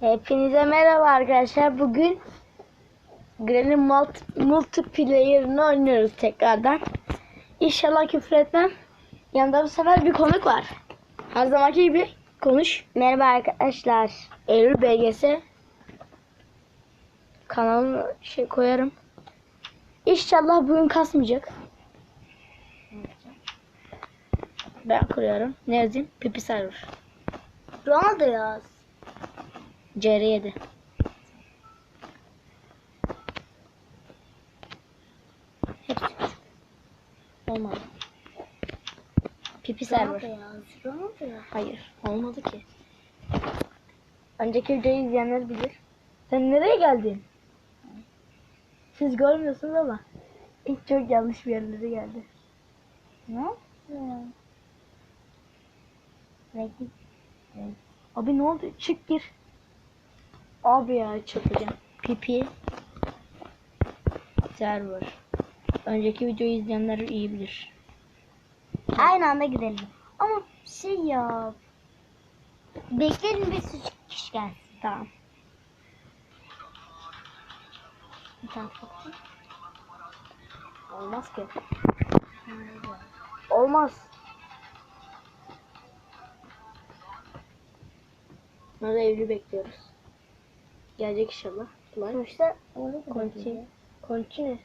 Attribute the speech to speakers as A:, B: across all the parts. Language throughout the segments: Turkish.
A: Hepinize merhaba arkadaşlar. Bugün Granny Multi Multiplayer'ını oynuyoruz tekrardan. İnşallah küfür etmem. Yanında bu sefer bir konuk var. Her zamanki gibi konuş. Merhaba arkadaşlar. Eylül BGS kanalını şey koyarım. İnşallah bugün kasmayacak. Ben kuruyorum. Ne yazayım? Pipi server.
B: Ronaldo yaz.
A: CR7. Hepsi küçük. Olmadı. Pipi server. Hayır. Olmadı ki. Önceki videoyu izleyenler bilir. Sen nereye geldin? Siz görmüyorsunuz ama ilk çok yanlış bir yerlere geldi.
B: Ne? Renkli.
A: Abi ne oldu? Çık gir. Abi ya çöpeceğim. Pipi server. Önceki videoyu izleyenler iyi bilir.
B: Aynı anda girelim. Ama şey ya. Bekleyin bir sürü kişi gelsin.
A: Tamam. Olmaz ki. Olmaz. Burada evli bekliyoruz. Gelecek inşallah. Var.
B: Onu da
A: Konti. Konti ne?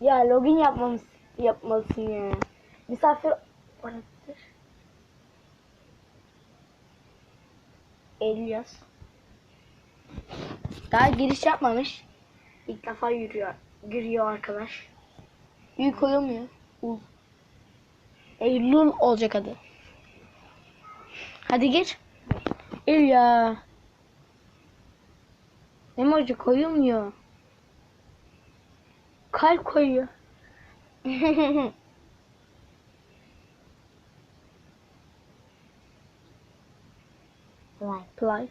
A: Ya login yapmamız yapmalısın ya. Misafir olabilir. Eylül. Daha giriş yapmamış. İlk defa yürüyor. Giriyor arkadaş. Ü koyulmuyor. U. Eylül olacak adı. Hadi gir. Ya. Emoji koyulmuyor. Kalp koyuyor.
B: Vay.
A: Play.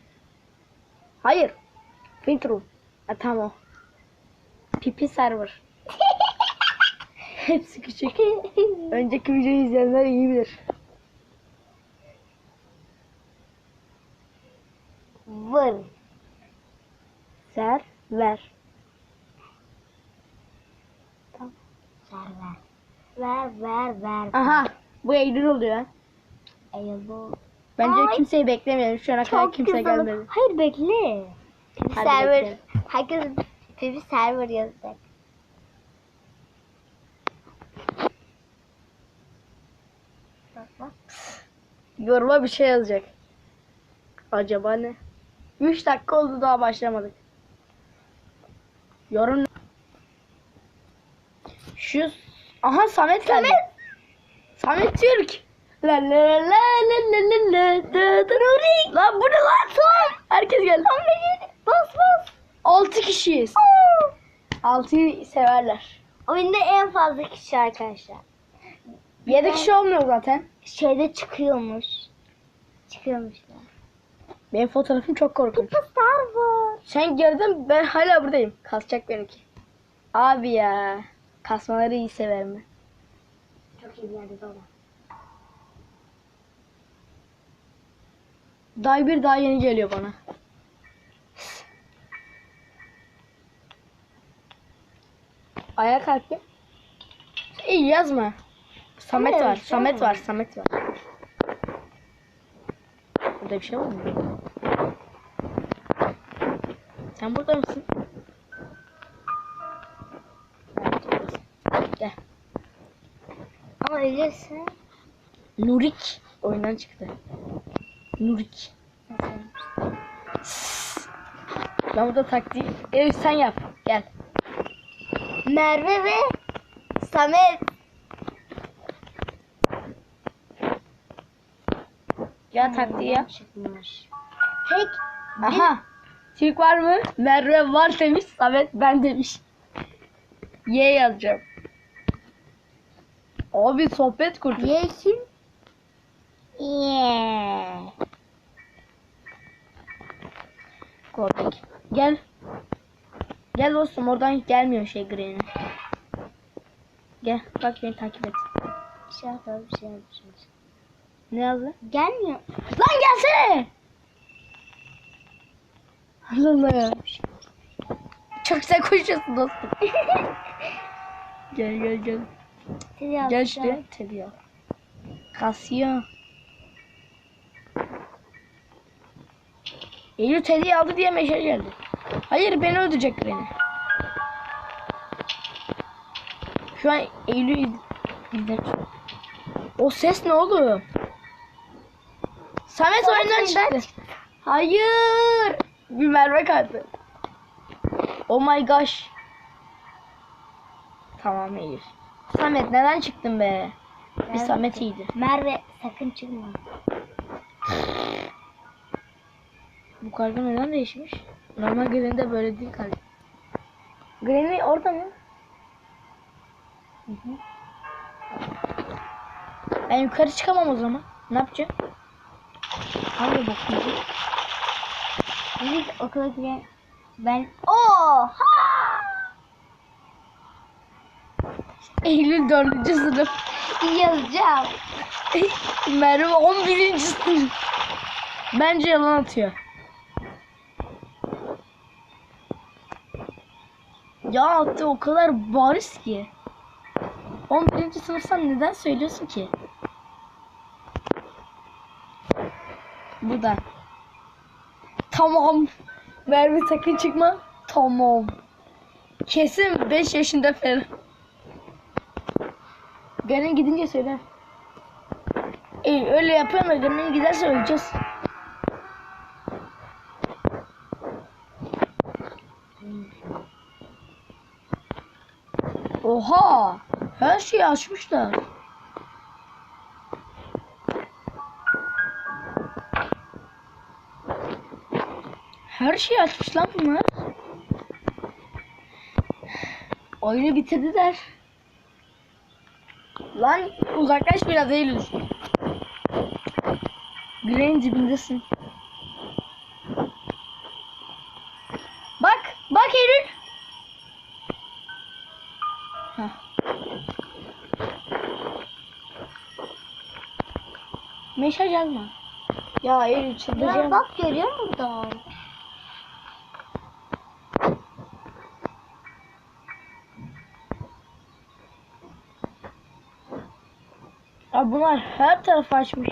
A: Hayır. Filtro. Ha, tamam. Pipi server. Hepsi küçük. Önceki videoyu izleyenler iyi bilir.
B: Vır.
A: Ser, ver.
B: Ver ver. Ver ver ver.
A: Aha. Bu Eylül oluyor.
B: Eylül.
A: Bence
B: Ay.
A: kimseyi beklemiyorum. Şu ana kadar kimse
B: güzel.
A: gelmedi.
B: Hayır bekle. Pipi
A: Hadi
B: server.
A: bekle.
B: Herkes Pipi server yazacak.
A: Yoruma bir şey yazacak. Acaba ne? 3 dakika oldu daha başlamadık. Yorum Şu Aha Samet geldi. Samet Türk. La la la la la la la la Nuri. Lan bu ne lan Sam? Herkes geldi.
B: Bas bas.
A: 6 kişiyiz. 6'yı severler.
B: Oyunda en fazla kişi arkadaşlar.
A: 7 kişi olmuyor zaten.
B: Şeyde çıkıyormuş. Çıkıyormuşlar.
A: Benim fotoğrafım çok korkunç.
B: Star var.
A: Sen gördün ben hala buradayım. Kasacak benimki. Abi ya. Kasmaları iyi severim ben.
B: Çok iyi bir yerde de
A: Day bir daha yeni geliyor bana. Ayak kalktı. İyi yazma. Samet var. Samet
B: var.
A: Samet var. Burada bir şey var mı? Sen burada mısın? Gel.
B: Ama ölürse
A: Nurik oyundan çıktı. Nurik. Ben burada taktiği... Evet sen yap. Gel.
B: Merve ve Samet.
A: Gel taktiği yap.
B: Çıkmış. Tek
A: Aha. Türk var mı? Merve var demiş. Samet ben demiş. Y yazacağım. Abi sohbet kurduk.
B: diye kim? Yeah.
A: Gel. Gel dostum oradan gelmiyor şey green'e. Gel bak beni takip et.
B: Bir şey yapalım, bir şey yapacağız.
A: Ne yazdı?
B: Gelmiyor.
A: Lan gelsene. Allah Allah ya. Çok güzel koşuyorsun dostum. gel gel gel.
B: Teddy
A: Gel şuraya. Teddy al. Kasıyor. Eylül Teddy'yi aldı diye meşale geldi. Hayır beni öldürecek beni. Şu an Eylül iz- izler. O ses ne oğlum? Samet oyundan çıktı. Hayır. Bir Merve kaldı. Oh my gosh. Tamam Eylül. Samet neden çıktın be? Bir
B: Merve
A: Samet
B: çıktı.
A: iyiydi.
B: Merve sakın çıkma.
A: Bu karga neden değişmiş? Normal Granny'de böyle değil karga. Granny orada mı? Hı hı. Ben yukarı çıkamam o zaman. Ne yapacağım? Bok yiyeceğim?
B: Biz okula giren ben Oha!
A: Eylül 4. sınıf.
B: Yazacağım.
A: Merve 11. sınıf. Bence yalan atıyor. Ya attı o kadar bariz ki. 11. sınıfsan neden söylüyorsun ki? Buradan. Tamam. Merve sakın çıkma. Tamam. Kesin 5 yaşında falan. Gene gidince söyle. E, öyle yapıyorum da gene giderse öleceğiz. Oha! Her şeyi açmışlar. Her şeyi açmış lan bunlar. Oyunu bitirdiler. Lan uzaklaş biraz Eylül. Güneyin dibindesin. Bak, bak Eylül. Heh. Mesaj yazma. Ya Eylül çıldıracağım.
B: bak görüyor musun
A: Abi bunlar her tarafı açmış.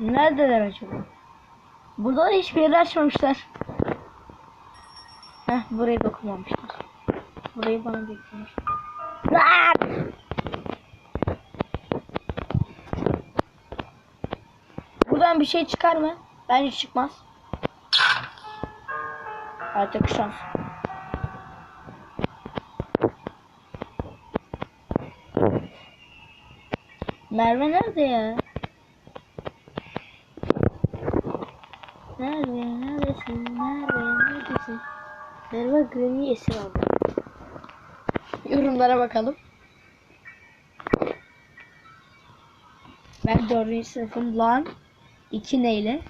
A: Neredeler acaba? Burada da hiçbir yeri açmamışlar. Heh burayı dokunmamışlar. Burayı bana beklemiş. Buradan bir şey çıkar mı? Bence çıkmaz. Artık şans. Merve nerede ya? Nerede? Neredesin? Merve neredesin? Merve Granny esir aldı. Yorumlara bakalım. Ben dördüncü sınıfım lan. İki neyle?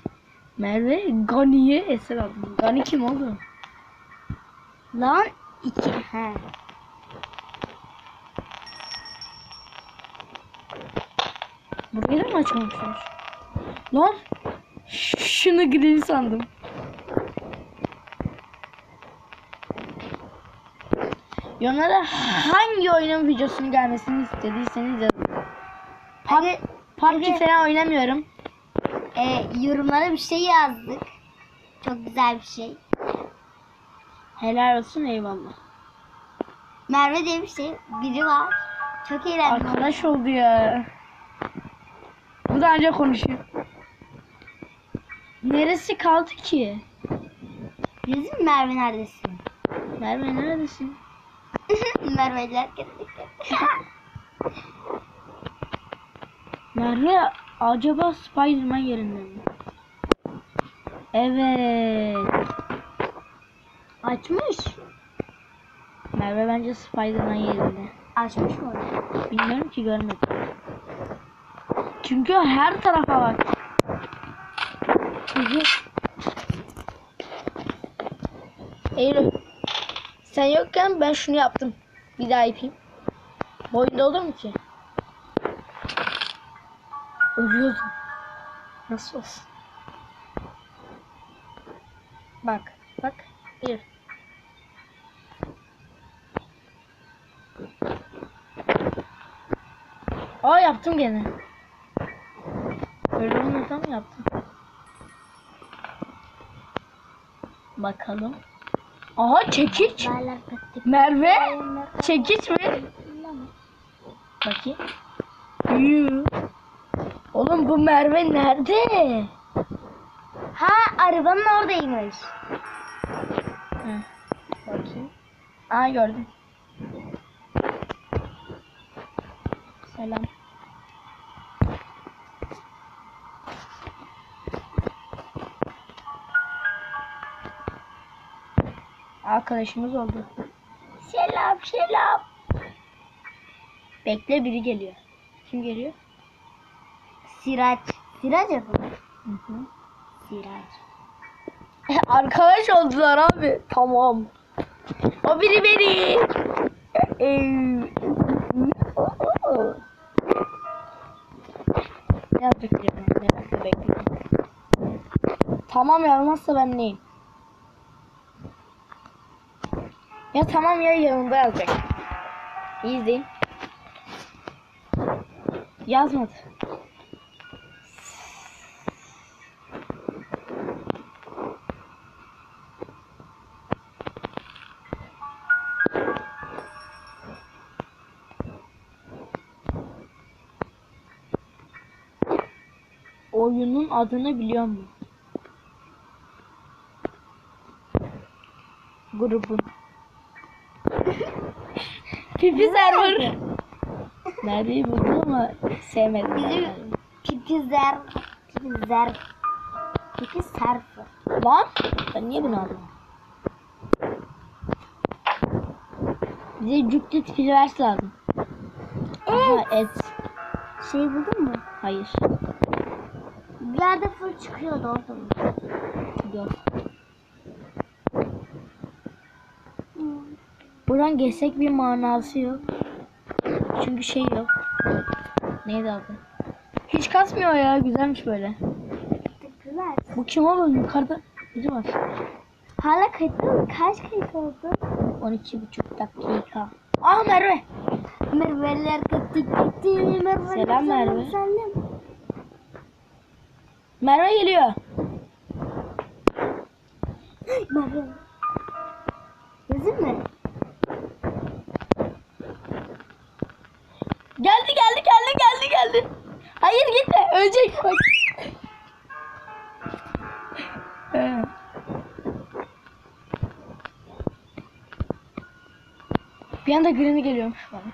A: Merve Gani'yi esir aldım. Gani kim oğlum?
B: Lan iki. He.
A: Mı açmamışlar? Lan şunu Granny sandım. Yorumlara hangi oyunun videosunu gelmesini istediyseniz yazın. PUBG
B: Evet.
A: falan oynamıyorum.
B: e, yorumlara bir şey yazdık. Çok güzel bir şey.
A: Helal olsun eyvallah.
B: Merve diye bir şey. Biri var. Çok eğlendim.
A: Arkadaş oldu ya. Bu da önce konuşuyor. Neresi kaldı ki?
B: Mı Merve neredesin?
A: Merve neredesin?
B: Merve'ler geldik.
A: Merve acaba Spiderman yerinde mi? Evet.
B: Açmış.
A: Merve bence Spiderman yerinde.
B: Açmış mı?
A: Bilmiyorum ki görmedim. Çünkü her tarafa bak. Eylül. Sen yokken ben şunu yaptım. Bir daha yapayım. Bu oyunda olur mu ki? Ölüyordum. Nasıl olsun? Bak. Bak. Bir. Aa yaptım gene. Olmadan mı yaptım? Bakalım. Aha çekiç. Merve. Çekiç mi? Bakayım. Yuh. Oğlum bu Merve nerede?
B: Ha arabanın oradaymış.
A: Hı. Bakayım. Aa gördüm. Selam. Arkadaşımız oldu. Selam selam. Bekle biri geliyor. Kim geliyor?
B: Siraç. Siraç yapalım.
A: Hı hı.
B: Siraç.
A: Arkadaş oldular abi. Tamam. O biri beni. Biraz bekliyorum. Tamam yazmazsa ben neyim? Ya tamam ya yanında yazacak. İyi izleyin. Yazmadı. Oyunun adını biliyor musun? Grubun. Pipi server. Neredeyi buldum ama sevmedim.
B: Bizim
A: ben.
B: pipizer. Pipizer. Pipi serfı.
A: Lan ben niye bunu aldım? Bize cüptet pilvers lazım. Aha et.
B: Şey buldun mu?
A: Hayır.
B: Bir yerde full çıkıyordu orada mı?
A: Yok. Buradan geçsek bir manası yok. Çünkü şey yok. Neydi adı? Hiç kasmıyor ya. Güzelmiş böyle.
B: Teşekkürler.
A: Bu kim oğlum? Yukarıda biri var.
B: Hala kayıtlı mı? Kaç kayıt oldu?
A: 12,5 dakika. Aa Merve.
B: Merveler kıttık gitti. Merve.
A: Selam Merve.
B: Selam.
A: Merve geliyor.
B: Merve.
A: Geldi geldi geldi geldi geldi. Hayır gitme. Ölecek. Bak. Bir anda Granny geliyormuş bana.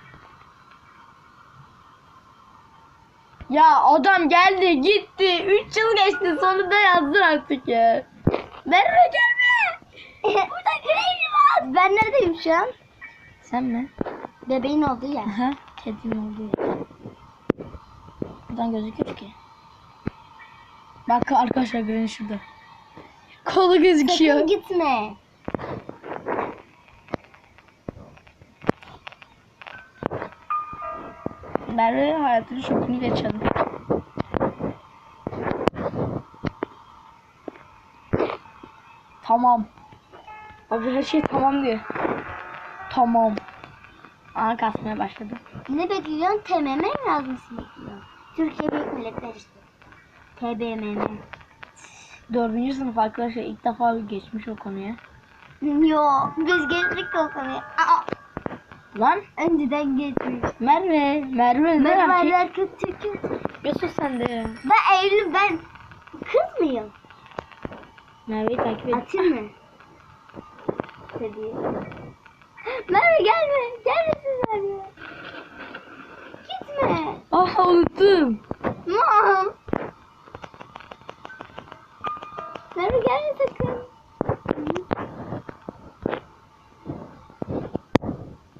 A: Ya adam geldi gitti. 3 yıl geçti sonunda yazdın artık ya. Merve gelme.
B: Burada Granny var. Ben neredeyim şu an?
A: Sen mi?
B: Bebeğin olduğu yer.
A: Aha. Kedinin olduğu yer. Buradan gözüküyor ki. Bak arkadaşlar Granny şurada. Kolu gözüküyor.
B: Sakın gitme.
A: Merve hayatının şokunu yaşadı. Tamam. Abi her şey tamam diyor. Tamam. Ana kasmaya başladı.
B: Ne bekliyorsun? TMM mi yazmasını bekliyorsun? Türkiye Büyük Milletler işte. TBMM.
A: Dördüncü sınıf arkadaşlar ilk defa geçmiş o konuya.
B: Yo, biz geçtik o konuyu. Aa,
A: Lan
B: önceden geçmiş.
A: Merve, Merve ne erkek?
B: Merveler kötü kötü.
A: Bir sus sen de ya.
B: Ben evli, ben kız mıyım?
A: Merve'yi takip et.
B: Atayım mı? Tabii. Merve gelme. Gelmesin Merve. Gitme.
A: Ah unuttum.
B: Mom. Merve gelme sakın.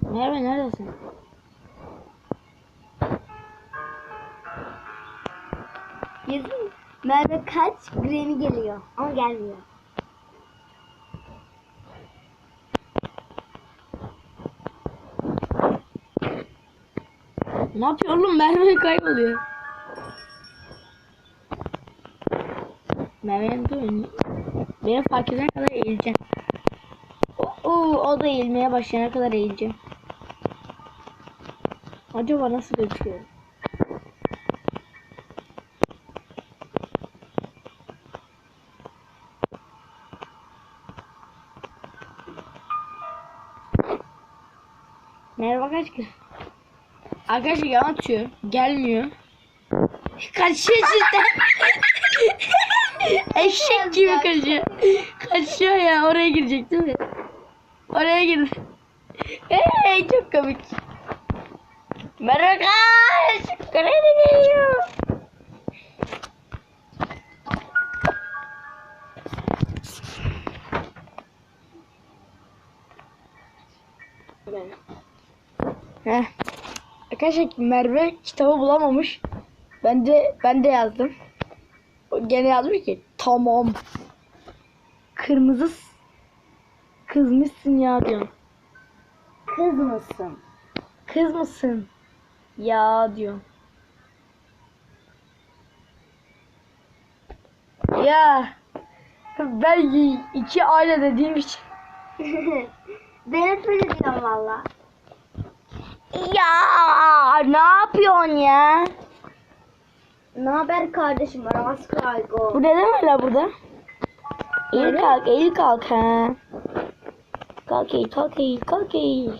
A: Merve neredesin?
B: Yazın. Merve kaç? Granny geliyor. Ama gelmiyor.
A: Ne yapıyor oğlum? Merve kayboluyor. Merve'nin dur. Beni fark edene kadar eğileceğim. Oo, o da eğilmeye başlayana kadar eğileceğim. Acaba nasıl gözüküyor? Merhaba kaç gün? Arkadaşlar yan atıyor. Gelmiyor. Kaçıyor cidden. Eşek gibi kaçıyor. Kaçıyor ya. Oraya girecek değil mi? Oraya girdi. Hey çok komik. Merhaba. Kredi geliyor. Heh. Arkadaşlar Merve kitabı bulamamış. Ben de ben de yazdım. Gene yazmış ki tamam. Kırmızı kızmışsın ya diyor.
B: Kız mısın?
A: Kız mısın? Ya diyor. Ya ben iki aile dediğim için.
B: Denetmeli diyorum valla.
A: Ya ne yapıyorsun ya?
B: Ne haber kardeşim? Aras kargo.
A: Bu neden hala burada? Eğil kalk, eğil kalk ha. Kalk eğil, kalk eğil, kalk eğil.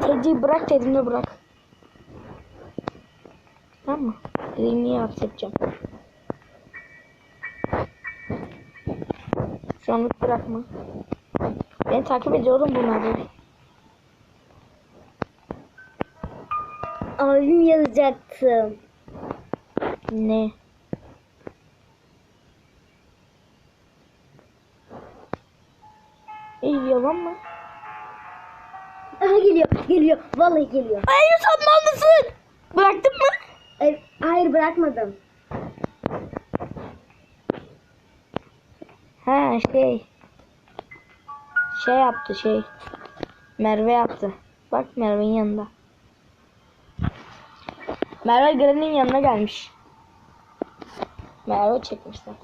A: Teddy bırak dediğimde bırak. Tamam mı? Dediğimi hapsedeceğim. Şu anlık bırakma. Beni takip ediyorum bunları.
B: Abim yazacaktım.
A: Ne? İyi yalan mı?
B: Aha geliyor, geliyor. Vallahi geliyor.
A: Hayır sanmal mısın? Bıraktın mı?
B: Ay, hayır bırakmadım.
A: Ha şey. Şey yaptı şey. Merve yaptı. Bak Merve'nin yanında. Merve Granny'nin yanına gelmiş. Merve çekmişler.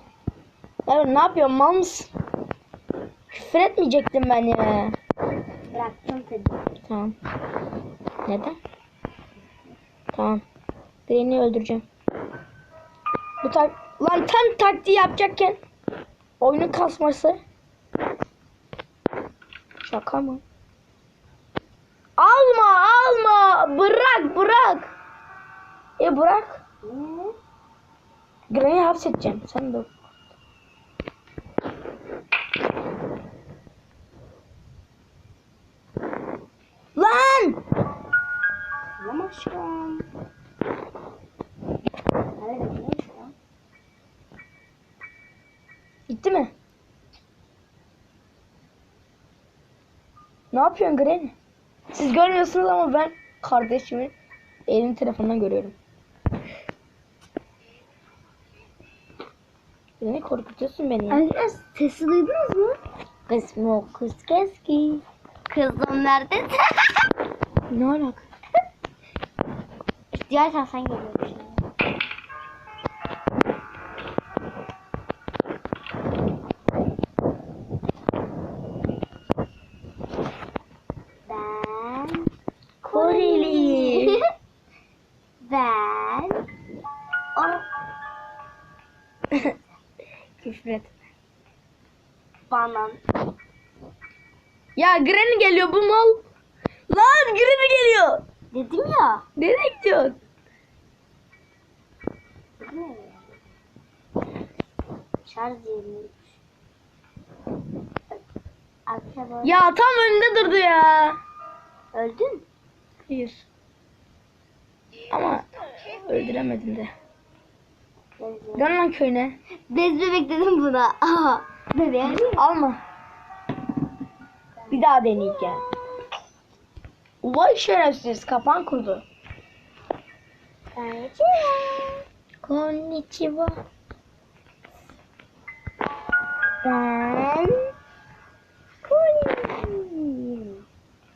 A: Merve ne yapıyorsun mal mısın? Küfür etmeyecektim ben ya.
B: Bıraktım seni.
A: Tamam. Neden? Tamam. Granny'i öldüreceğim. Bu tak lan tam taktiği yapacakken oyunun kasması. Şaka mı? Alma alma bırak bırak. E bırak. Granny'i hapsedeceğim. Sen de. Lan!
B: Tamam aşkım.
A: Gitti mi? Ne yapıyorsun Granny? Siz görmüyorsunuz ama ben kardeşimin elini telefonundan görüyorum. Granny korkutuyorsun beni.
B: Arkadaşlar sesi duydunuz mu?
A: Kısmı o kız keski.
B: Kızım nerede?
A: Ne alaka?
B: İhtiyarsan sen geliyorsun. Bana
A: Ya Granny geliyor bu mal. Lan Granny geliyor.
B: dedim ya.
A: Nereye gidiyorsun?
B: Şarj yerine
A: Ya tam önünde durdu ya.
B: öldün.
A: Hayır. Ama öldüremedim de. Dön lan köyüne.
B: Bez bebek dedim buna. Aha. Bebeğe.
A: Alma. Bir daha deneyeceğim. Vay şerefsiz kapan kurdu. Konnichiwa.
B: Ben.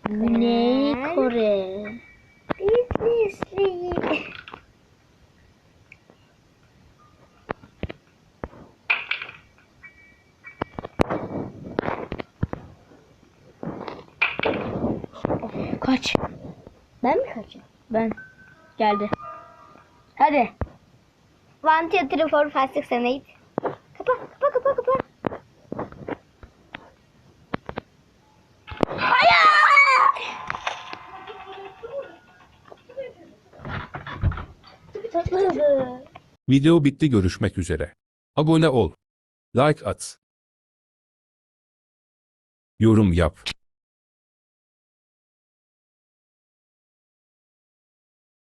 A: Güney Kore.
B: Bitlisli.
A: Kaç.
B: Ben mi kaçıyorum?
A: Ben. Geldi. Hadi.
B: One, two, three, four, five, six, seven, eight. Kapa, kapa, kapa, kapa. Hayır!
C: Video bitti görüşmek üzere. Abone ol. Like at. Yorum yap.